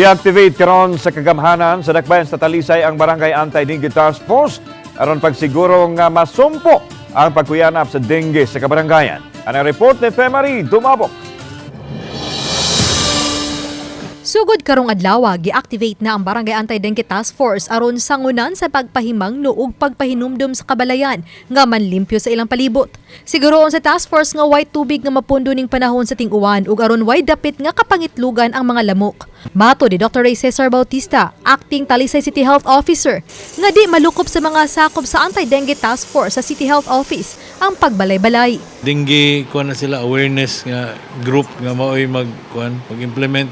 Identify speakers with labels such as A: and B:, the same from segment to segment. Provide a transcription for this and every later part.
A: Deactivate karon sa kagamhanan sa dakbayan sa Talisay ang Barangay Anti-Dengue Task Force aron pagsiguro nga masumpo ang pagkuyanap sa dengue sa kabarangayan. Ang report ni Femari Dumabok.
B: Sugod karong adlaw, gi-activate na ang Barangay Anti-Dengue Task Force aron sangunan sa pagpahimang nuog pagpahinumdum sa kabalayan nga manlimpyo sa ilang palibot. Siguroon sa task force nga white tubig nga mapundo ning panahon sa ting-uwan ug aron way dapit nga kapangitlugan ang mga lamok. Mato ni Dr. Ray Cesar Bautista, acting Talisay City Health Officer, nga di malukop sa mga sakop sa Anti-Dengue Task Force sa City Health Office ang pagbalay-balay.
C: dengue kuan na sila awareness nga group nga maoy mag kuan mag-implement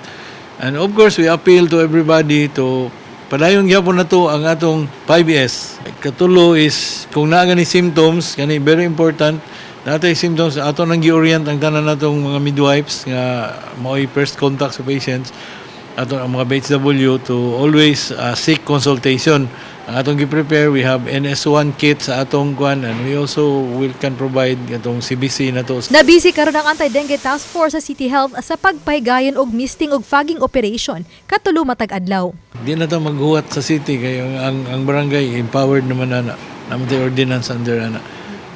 C: and of course we appeal to everybody to padayon gyapon na to ang atong 5S katulo is kung naa gani symptoms kani very important natay symptoms ato nang gi-orient ang tanan natong mga midwives nga maoy first contact sa patients ato ang mga BHW to always uh, seek consultation ang atong gi-prepare we have NS1 kit sa atong kuan and we also will can provide atong CBC na to.
B: Nabisi karon ang Anti-Dengue Task Force sa City Health sa pagpahigayon og misting og fogging operation. Katulo matag adlaw.
C: di na ta maghuwat sa city kay ang, ang, ang barangay empowered naman na naman ordinance under ana.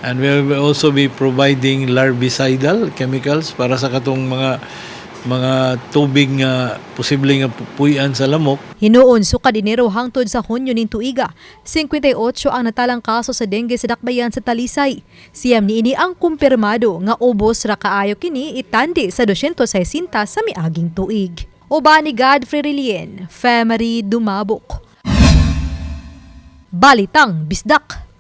C: And we will also be providing larvicidal chemicals para sa katong mga mga tubig nga posibleng nga puyan sa lamok
B: Hinuon sukad Enero hangtod sa Hunyo ning tuiga. 58 ang natalang kaso sa dengue sa dakbayan sa Talisay. Siyam niini ang kumpirmado nga ubos ra kaayo kini itandi sa 260 sa miaging tuig. Uba ni Godfrey Rilien, Femery Dumabok. Balitang Bisdak.